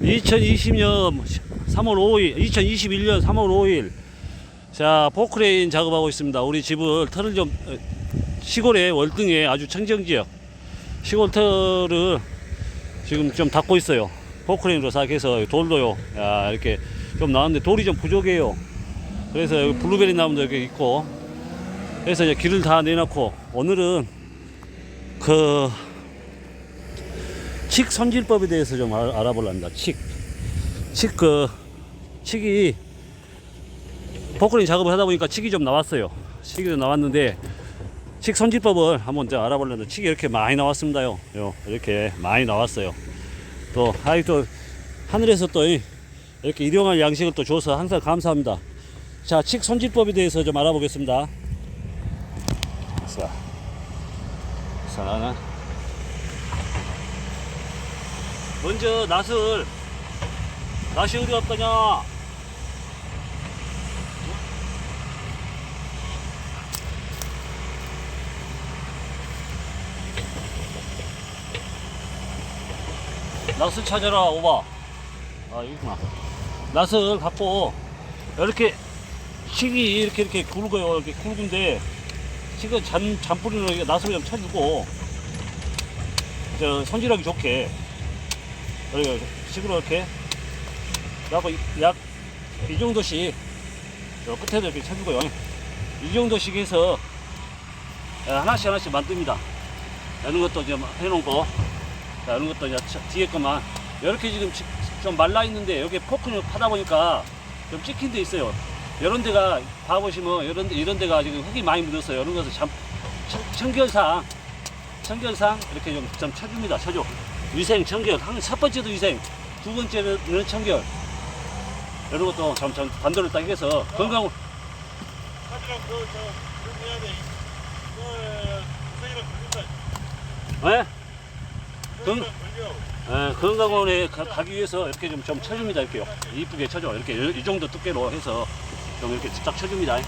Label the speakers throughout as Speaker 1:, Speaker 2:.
Speaker 1: 2020년 3월 5일, 2021년 3월 5일. 자, 포크레인 작업하고 있습니다. 우리 집을 털을 좀 어, 시골에 월등에 아주 청정 지역 시골 털을 지금 좀 닦고 있어요. 포크레인으로 싹 해서 돌도요. 야, 이렇게 좀 나왔는데 돌이 좀 부족해요. 그래서 여기 블루베리 나무도 여기 있고 그래서 이제 길을 다 내놓고 오늘은 그 칡 손질법에 대해서 좀 알, 알아보랍니다. 칡. 칡 그, 칡이, 포크레인 작업을 하다 보니까 칡이 좀 나왔어요. 칡이 좀 나왔는데, 칡 손질법을 한번 이제 알아보려는데, 칡이 이렇게 많이 나왔습니다요. 요, 이렇게 많이 나왔어요. 또, 아이 또, 하늘에서 또 이- 이렇게 일용할 양식을 또 줘서 항상 감사합니다. 자, 칡 손질법에 대해서 좀 알아보겠습니다. 자, 자, 먼저 낫을 낫이 어디 갔더냐? 낫을 찾아라 오바. 아 여기구나. 낫을 갖고 이렇게 식이 이렇게 이렇게 굵어요 이렇게 굵은데 식은 잔, 이렇게 낫을 좀 쳐주고 저 손질하기 좋게 여기 식으로 이렇게 약 이 정도씩 저 끝에도 이렇게 쳐주고요. 이 정도씩 해서 예, 하나씩 하나씩 만듭니다. 이런 것도 이제 해놓고 자, 이런 것도 이제 저- 뒤에 것만 이렇게 지금 지- 좀 말라 있는데 여기 포크를 파다 보니까 좀 찍힌 데 있어요. 이런 데가 봐보시면 이런 데, 이런 데가 지금 흙이 많이 묻었어요. 이런 것을 참 청- 청결상 청결상 이렇게 좀, 좀 쳐줍니다. 쳐줘. 위생, 청결. 한첫 번째도 위생, 두 번째는 청결. 이런 것도 좀, 좀 반도를 딱 해서 건강,
Speaker 2: 사진랑 그저 그거 해야 돼. 그 선생이랑 걸린다.
Speaker 1: 예? 건. 예, 건강원에 가, 가기 위해서 이렇게 좀, 좀 쳐줍니다. 이렇게요. 이쁘게 쳐줘. 이렇게 이, 이 정도 두께로 해서 좀 이렇게 딱 쳐줍니다.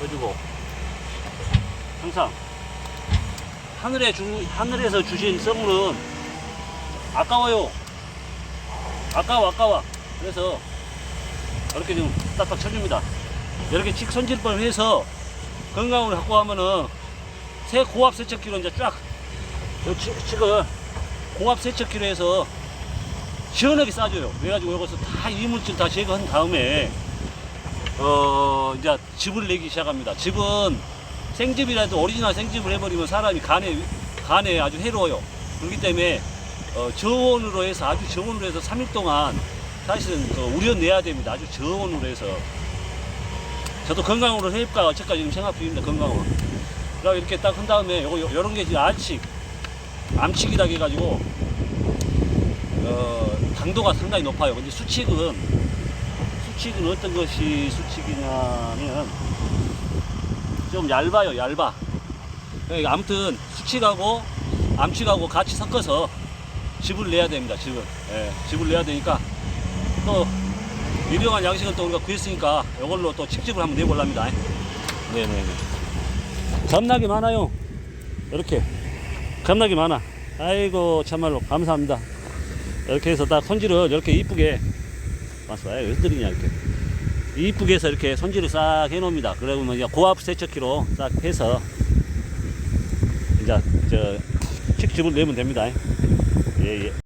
Speaker 1: 쳐주고. 항상 하늘에 주, 하늘에서 주신 선물은 아까워요. 아까워, 아까워. 그래서 이렇게 좀 딱딱 쳐줍니다. 이렇게 칙 손질법 해서 건강을 갖고 하면은 새 고압 세척기로 이제 쫙, 칙을 고압 세척기로 해서 시원하게 싸줘요. 그래가지고 여기서 다 이물질 다 제거한 다음에 어 이제 즙을 내기 시작합니다. 즙은 생즙이라도 오리지널 생즙을 해버리면 사람이 간에 간에 아주 해로워요. 그렇기 때문에 어, 저온으로 해서 아주 저온으로 해서 3일 동안 사실은 그 우려내야 됩니다. 아주 저온으로 해서 저도 건강으로 해볼까 어쩔까 지금 생각 중입니다. 건강으로. 그리고 이렇게 딱 한 다음에 요거 요- 요런 게 지금 알칡 암칙이라 해가지고 어, 당도가 상당히 높아요. 근데 수칙은 수칙은 어떤 것이 수칙이냐면 좀 얇아요, 얇아. 그러니까 아무튼 수칙하고 암칙하고 같이 섞어서 즙을 내야 됩니다. 즙을, 예, 즙을 내야 되니까 또 유명한 양식을 또 우리가 구했으니까 이걸로 또 칡즙을 한번 내볼랍니다. 네네네. 겁나게 많아요. 이렇게 겁나게 많아. 아이고 참말로 감사합니다. 이렇게 해서 딱 손질을 이렇게 이쁘게 봤어요. 흔들리냐 이렇게 이쁘게 해서 이렇게 손질을 싹 해놓습니다. 그러면 이제 고압 세척기로 싹 해서 이제 저 칡즙을 내면 됩니다. 예 예.